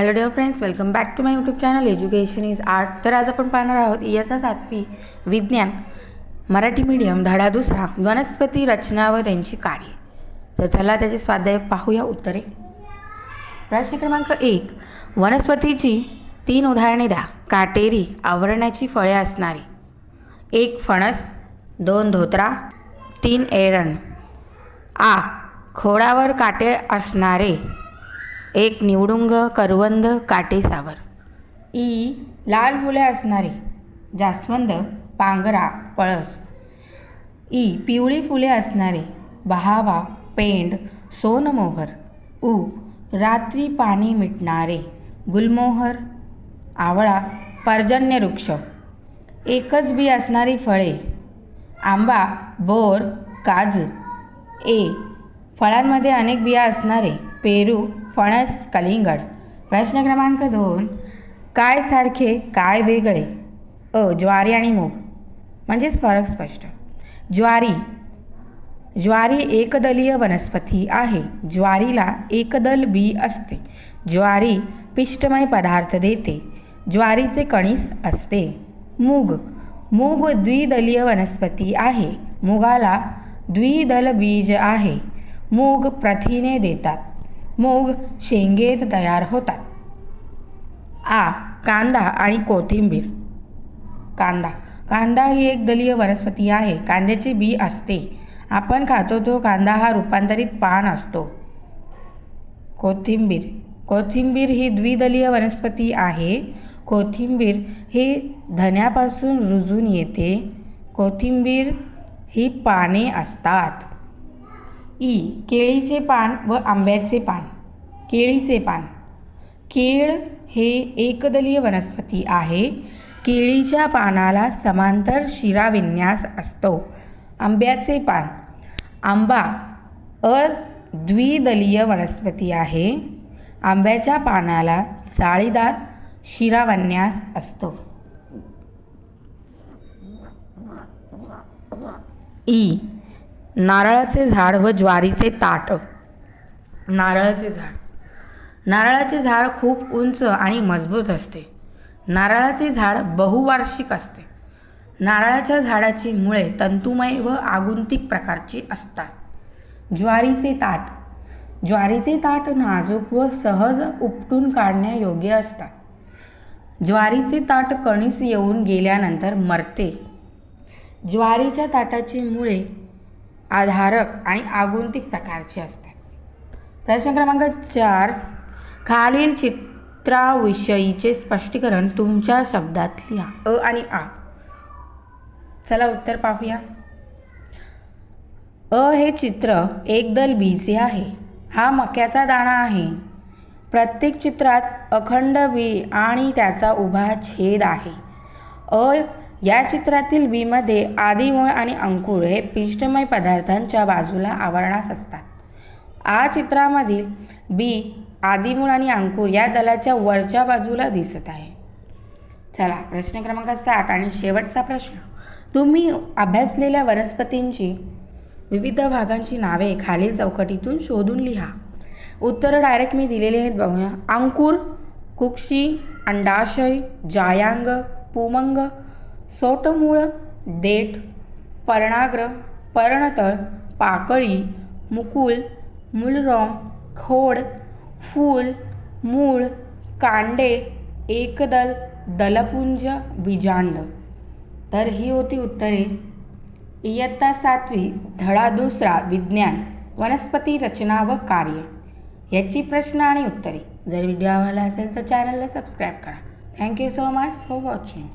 Hello dear friends welcome back to my YouTube channel education is art तर आज आपण पाहणार आहोत इयत्ता सातवी विज्ञान मराठी मीडियम धडा दुसरा वनस्पती रचना व त्यांची कार्ये. तर चला त्याचे स्वाध्याय पाहूया उत्तरे. प्रश्न क्रमांक एक वनस्पतीची तीन उदाहरणे द्या. काटेरी आवरण्याची फळे असणारी. एक फणस. दोन धोत्रा. तीन एरण आ खोडावर काटे असणारे. एक निवडुंग करवंद काटेसावर ई लाल फुले असणारी जास्वंद पांगरा पळस. ई पिवळी फुले असणारे बहावा पेंड सोनमोहर उ रात्री पाणी मिटणारे गुलमोहर आवळा पर्जन्य वृक्ष. एकच बी असणारी फळे. आंबा बोर काजू. ए फळांमध्ये अनेक बिया असणारे पेरू फणस कलिंगड. प्रश्न क्रमांक दोन. काय सारखे काय वेगळे? अ. ज्वारी आणि मूग. म्हणजेच फरक स्पष्ट. ज्वारी. ज्वारी एकदलीय वनस्पती आहे. ज्वारीला एकदल बी असते. ज्वारी पिष्टमय पदार्थ देते. ज्वारीचे कणीस असते. मूग. मूग द्विदलीय वनस्पती आहे. मुगाला द्विदल बीज आहे. मूग प्रथिने देतात. मूग शेंगेत तयार होतात. आ कांदा आणि कोथिंबीर. कांदा. कांदा ही एक दलीय वनस्पती आहे. कांद्याचे बी असते. आपण खातो तो कांदा हा रूपांतरित पान असतो. कोथिंबीर. कोथिंबीर ही द्विदलीय वनस्पती आहे. कोथिंबीर ही धन्यापासून रुजून येते. कोथिंबीर ही पाने असतात. ई केळीचे पान व आंब्याचे पान. केळीचे पान. केळ हे एकदलीय वनस्पती आहे. केळीच्या पानाला समांतर शिराविन्यास असतो. आंब्याचे पान. आंबा अद्विदलीय वनस्पती आहे. आंब्याच्या पानाला जाळीदार शिराविन्यास असतो. ई. नारळाचे झाड व ज्वारीचे ताट. नारळाचे झाड. नारळाचे झाड खूप उंच आणि मजबूत असते. नारळाचे झाड बहुवार्षिक असते. नारळाच्या झाडाची मुळे तंतुमय व आगुंतिक प्रकारची असतात. ज्वारीचे ताट. ज्वारीचे ताट नाजूक व सहज उपटून काढण्यायोग्य असतात. ज्वारीचे ताट कणीस येऊन गेल्यानंतर मरते. ज्वारीच्या ताटाची मुळे आधारक आणि आगुंतिक प्रकारचे असतात. प्रश्न क्रमांक चार खालील चित्राविषयीचे स्पष्टीकरण तुमच्या शब्दात लिहा. अ आणि आ. चला उत्तर पाहूया. अ हे चित्र एकदल बीचे आहे. हा मक्याचा दाणा आहे. प्रत्येक चित्रात अखंड बी आणि त्याचा उभा छेद आहे. अ या चित्रातील बीमध्ये आदिमूळ आणि अंकुर हे पिष्टमय पदार्थांच्या बाजूला आवरणास असतात. आ चित्रामधील बी आदिमूळ आणि अंकुर या दलाच्या वरच्या बाजूला दिसत आहे. चला प्रश्न क्रमांक सात आणि शेवटचा प्रश्न. तुम्ही अभ्यासलेल्या वनस्पतींची विविध भागांची नावे खालील चौकटीतून शोधून लिहा. उत्तर डायरेक्ट मी दिलेले आहेत बघूया. अंकुर कुक्षी अंडाशय जायांग पुमंग सोटमूळ देठ पर्णाग्र पर्णतळ पाकळी मुकुल मूलरॉम खोड फूल मूळ कांडे एकदल दलपुंज बीजांड तर ही होती उत्तरे. इयत्ता सातवी धडा दुसरा विज्ञान वनस्पती रचना व कार्य. याची प्रश्न आणि उत्तरे. जर व्हिडिओ आवडला असेल तर चॅनलला सबस्क्राईब करा. Thank you so much for watching